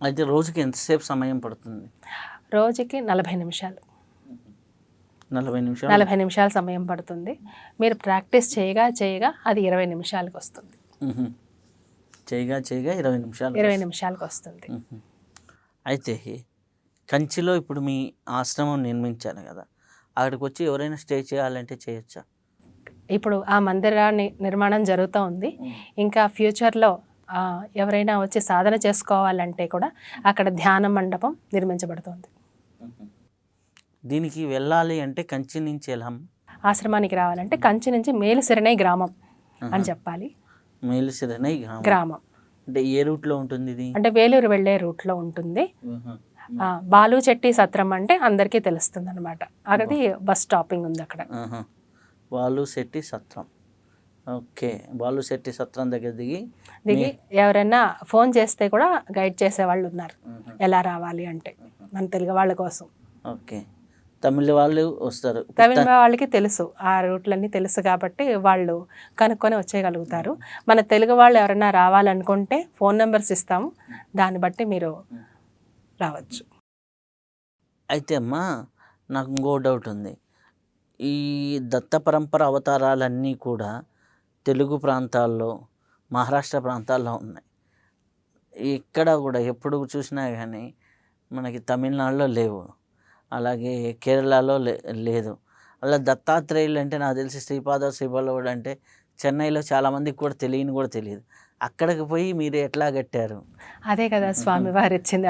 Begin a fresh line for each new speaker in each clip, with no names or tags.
అయితే రోజుకి ఎంతసేపు సమయం పడుతుంది?
రోజుకి నలభై నిమిషాలు.
నలభై నిమిషాలు?
నలభై నిమిషాల సమయం పడుతుంది. మీరు ప్రాక్టీస్ చేయగా చేయగా అది ఇరవై నిమిషాలకు వస్తుంది.
చేయగా చేయగా ఇరవై నిమిషాలు
ఇరవై నిమిషాలకు వస్తుంది.
అయితే కంచిలో ఇప్పుడు మీ ఆశ్రమం నిర్మించాను కదా అక్కడికి వచ్చి ఎవరైనా స్టే చేయాలంటే చేయొచ్చా?
ఇప్పుడు ఆ మందిరాన్ని నిర్మాణం జరుగుతూ ఉంది ఇంకా ఫ్యూచర్లో ఎవరైనా వచ్చి సాధన చేసుకోవాలంటే కూడా అక్కడ ధ్యాన మండపం నిర్మించబడుతుంది.
దీనికి వెళ్ళాలి అంటే కంచి నుంచి ఎలా?
ఆశ్రమానికి రావాలంటే కంచి నుంచి మేలుసిరనై గ్రామం అని చెప్పాలి.
మేలుసిరనై గ్రామం.
గ్రామం.
అంటే ఏ రూట్లో ఉంటుంది ఇది?
అంటే వేలూరు వెళ్ళే రూట్లో ఉంటుంది. ఆ, బాలు చెట్టి సత్రం అంటే అందరికీ తెలుస్తుంది అనమాట అది బస్ స్టాపింగ్ ఉంది అక్కడ.
ఆహా. బాలు శెట్టి సత్రం. ఓకే. బాలు శెట్టి సత్రం దగ్గర దిగి
దిగి ఎవరైనా ఫోన్ చేస్తే కూడా గైడ్ చేసే వాళ్ళు ఉన్నారు ఎలా రావాలి అంటే మన తెలుగు వాళ్ళ కోసం.
ఓకే. తమిళ వాళ్ళు వస్తారు.
తమిళ వాళ్ళకి తెలుసు. ఆ రూట్లన్నీ తెలుసు కాబట్టి వాళ్ళు కనుక్కొని వచ్చేయగలుగుతారు. మన తెలుగు వాళ్ళు ఎవరైనా రావాలనుకుంటే ఫోన్ నెంబర్స్ ఇస్తాము దాన్ని బట్టి మీరు రావచ్చు.
అయితే అమ్మా నాకు ఇంకో డౌట్ ఉంది. ఈ దత్త పరంపర అవతారాలన్నీ కూడా తెలుగు ప్రాంతాల్లో మహారాష్ట్ర ప్రాంతాల్లో ఉన్నాయి. ఇక్కడ కూడా ఎప్పుడు చూసినా కానీ మనకి తమిళనాడులో లేవు. అలాగే కేరళలో లే లేదు. అలా దత్తాత్రేయులు అంటే నాకు తెలిసి శ్రీపాద శ్రీపాదవుడు అంటే చెన్నైలో చాలామందికి కూడా తెలియని కూడా తెలియదు. అక్కడికి పోయి మీరు ఎట్లా కట్టారు?
అదే కదా స్వామి వారు ఇచ్చిన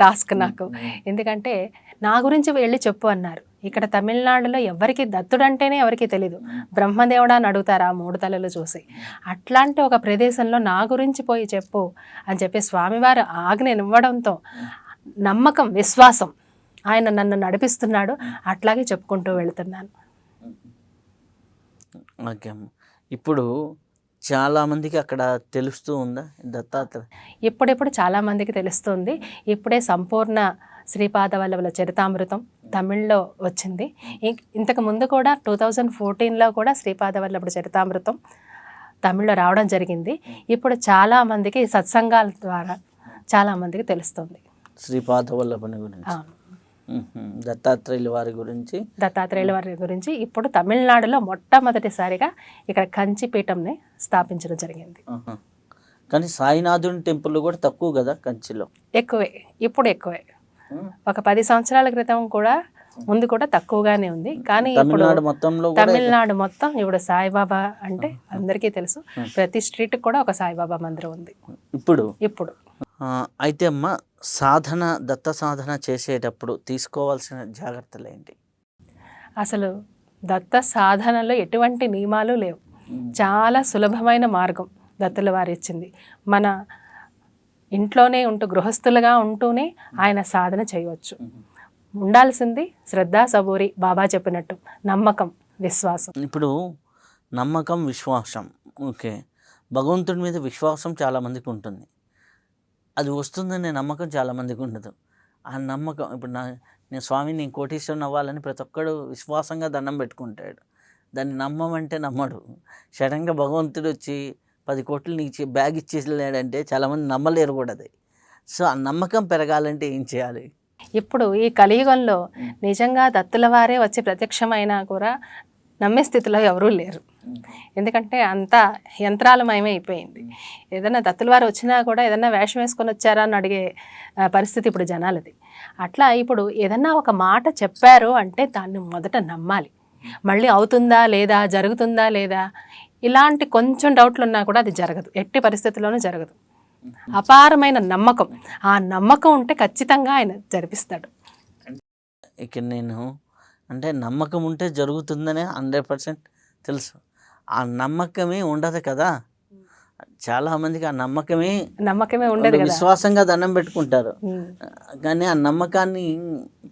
టాస్క్ నాకు. ఎందుకంటే నా గురించి వెళ్ళి చెప్పు అన్నారు. ఇక్కడ తమిళనాడులో ఎవరికి దత్తుడు అంటేనే ఎవరికి తెలీదు. బ్రహ్మదేవుడా అని అడుగుతారు ఆ మూడు తలలు చూసి. అట్లాంటి ఒక ప్రదేశంలో నా గురించి పోయి చెప్పు అని చెప్పి స్వామివారు ఆజ్ఞనివ్వడంతో నమ్మకం విశ్వాసం ఆయన నన్ను నడిపిస్తున్నాడు. అట్లాగే చెప్పుకుంటూ వెళ్తున్నాను.
ఓకే ఇప్పుడు చాలామందికి అక్కడ తెలుస్తూ ఉందా దత్తాత్రేయ?
ఇప్పుడిప్పుడు చాలామందికి తెలుస్తుంది. ఇప్పుడే సంపూర్ణ శ్రీపాద వల్లభుల చరితామృతం తమిళ్ళో వచ్చింది. ఇంతకు ముందు కూడా టూ థౌజండ్ ఫోర్టీన్లో కూడా శ్రీపాద వల్లభుల చరితామృతం తమిళ్ళో రావడం జరిగింది. ఇప్పుడు చాలామందికి సత్సంగాల ద్వారా చాలామందికి తెలుస్తుంది.
శ్రీపాద వల్లభని గురించి. దత్తాత్రేయుల వారి గురించి.
దత్తాత్రేయుల వారి గురించి ఇప్పుడు తమిళనాడులో మొట్టమొదటిసారిగా ఇక్కడ కంచిపీఠంని స్థాపించడం జరిగింది.
కానీ సాయినాథుని టెంపుల్ కూడా తక్కువ కదా కంచిలో?
ఎక్కువే. ఇప్పుడు ఎక్కువే. ఒక పది సంవత్సరాల క్రితం కూడా ముందు కూడా తక్కువగానే ఉంది. కానీ ఇప్పుడు
తమిళనాడు మొత్తంలో కూడా
తమిళనాడు మొత్తం ఇప్పుడు సాయిబాబా అంటే అందరికీ తెలుసు. ప్రతి స్ట్రీట్ కూడా ఒక సాయిబాబా మందిరం ఉంది.
ఇప్పుడు?
ఇప్పుడు.
అయితే అమ్మ సాధన దత్త సాధన చేసేటప్పుడు తీసుకోవాల్సిన జాగ్రత్తలు ఏంటి?
అసలు దత్త సాధనలో ఎటువంటి నియమాలు లేవు. చాలా సులభమైన మార్గం దత్తుల వారు ఇచ్చింది. మన ఇంట్లోనే ఉంటూ గృహస్థులుగా ఉంటూనే ఆయన సాధన చేయవచ్చు. ఉండాల్సింది శ్రద్ధ సబూరి బాబా చెప్పినట్టు నమ్మకం విశ్వాసం.
ఇప్పుడు నమ్మకం విశ్వాసం. ఓకే. భగవంతుడి మీద విశ్వాసం చాలామందికి ఉంటుంది. అది వస్తుందనే నమ్మకం చాలామందికి ఉండదు. ఆ నమ్మకం ఇప్పుడు నా నేను స్వామి నేను కోటీశ్వరుని అవ్వాలని ప్రతి ఒక్కడు విశ్వాసంగా దండం పెట్టుకుంటాడు. దాన్ని నమ్మమంటే నమ్మడు. సడన్గా భగవంతుడు వచ్చి పది కోట్లు నీకు బ్యాగ్ ఇచ్చేసాడంటే చాలామంది నమ్మలేరు కూడా అది. సో ఆ నమ్మకం పెరగాలంటే ఏం చేయాలి?
ఇప్పుడు ఈ కలియుగంలో నిజంగా దత్తుల వారే వచ్చి ప్రత్యక్షమైనా కూడా నమ్మే స్థితిలో ఎవరూ లేరు. ఎందుకంటే అంతా యంత్రాలమయమే అయిపోయింది. ఏదైనా దత్తుల వారు వచ్చినా కూడా ఏదైనా వేషం వేసుకొని వచ్చారా అని అడిగే పరిస్థితి ఇప్పుడు జనాలది. అట్లా ఇప్పుడు ఏదన్నా ఒక మాట చెప్పారు అంటే దాన్ని మొదట నమ్మాలి. మళ్ళీ అవుతుందా లేదా జరుగుతుందా లేదా? ఇలాంటి కొంచెం డౌట్లు ఉన్నా కూడా అది జరగదు. ఎట్టి పరిస్థితుల్లోనూ జరగదు. అపారమైన నమ్మకం. ఆ నమ్మకం ఉంటే ఖచ్చితంగా ఆయన జరిపిస్తాడు.
ఇక్కడ నేను అంటే నమ్మకం ఉంటే జరుగుతుందనే హండ్రెడ్ పర్సెంట్ తెలుసు. ఆ నమ్మకమే ఉండదు కదా. చాలామందికి ఆ నమ్మకమే
నమ్మకమే ఉండదు
విశ్వాసంగా దండం పెట్టుకుంటారు. కానీ ఆ నమ్మకాన్ని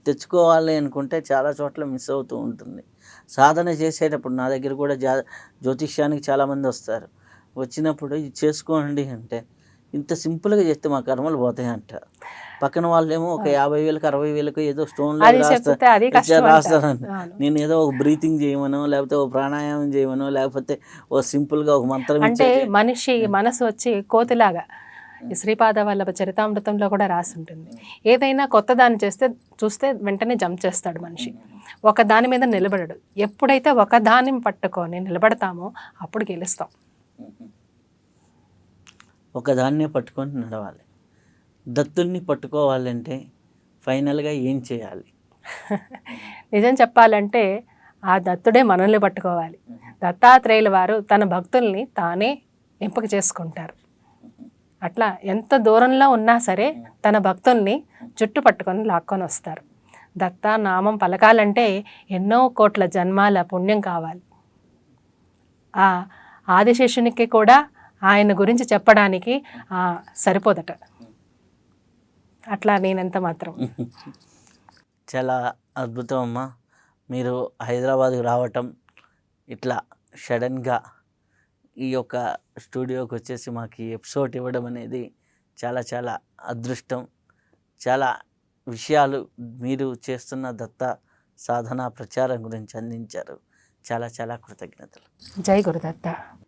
తెచ్చుకోవాలి అనుకుంటే చాలా చోట్ల మిస్ అవుతూ ఉంటుంది. సాధన చేసేటప్పుడు నా దగ్గర కూడా జా జ్యోతిష్యానికి చాలామంది వస్తారు. వచ్చినప్పుడు ఇది చేసుకోండి అంటే ఇంత సింపుల్గా చేస్తే మా కర్మలు పోతాయి అంటారు పక్కన వాళ్ళేమో ఒక యాభై వేలకు అరవై వేలకు ఏదో రాస్తారంట.
అవును.
నేను ఏదో ఒక బ్రీతింగ్ చేయమనో లేకపోతే ఒక ప్రాణాయామం చేయమనో లేకపోతే ఓ సింపుల్గా ఒక మంత్రం
అంటే మనిషి మనసు వచ్చి కోతిలాగా ఈ శ్రీపాద వల్లభ చరితామృతంలో కూడా రాసి ఉంటుంది ఏదైనా కొత్త దాన్ని చేస్తే చూస్తే వెంటనే జంప్ చేస్తాడు మనిషి. ఒక దాని మీద నిలబడడు. ఎప్పుడైతే ఒక దాన్ని పట్టుకొని నిలబడతామో అప్పుడు గెలుస్తాం.
ఒకదాన్నే పట్టుకొని నడవాలి. దత్తుల్ని పట్టుకోవాలంటే ఫైనల్గా ఏం చేయాలి?
నిజం చెప్పాలంటే ఆ దత్తుడే మనల్ని పట్టుకోవాలి. దత్తాత్రేయుల వారు తన భక్తుల్ని తానే ఎంపిక చేసుకుంటారు. అట్లా ఎంత దూరంలో ఉన్నా సరే తన భక్తుల్ని చుట్టు పట్టుకొని లాక్కొని వస్తారు. దత్తా నామం పలకాలంటే ఎన్నో కోట్ల జన్మాల పుణ్యం కావాలి. ఆ ఆదిశేషునికి కూడా ఆయన గురించి చెప్పడానికి సరిపోదట. అట్లా నేనెంత మాత్రం.
చాలా అద్భుతం అమ్మా. మీరు హైదరాబాద్కు రావటం ఇట్లా సడన్గా ఈ యొక్క స్టూడియోకి వచ్చేసి మాకు ఈ ఎపిసోడ్ ఇవ్వడం అనేది చాలా చాలా అదృష్టం. చాలా విషయాలు మీరు చేస్తున్న దత్త సాధన ప్రచారం గురించి అందించారు. చాలా చాలా కృతజ్ఞతలు.
జై గురుదత్త.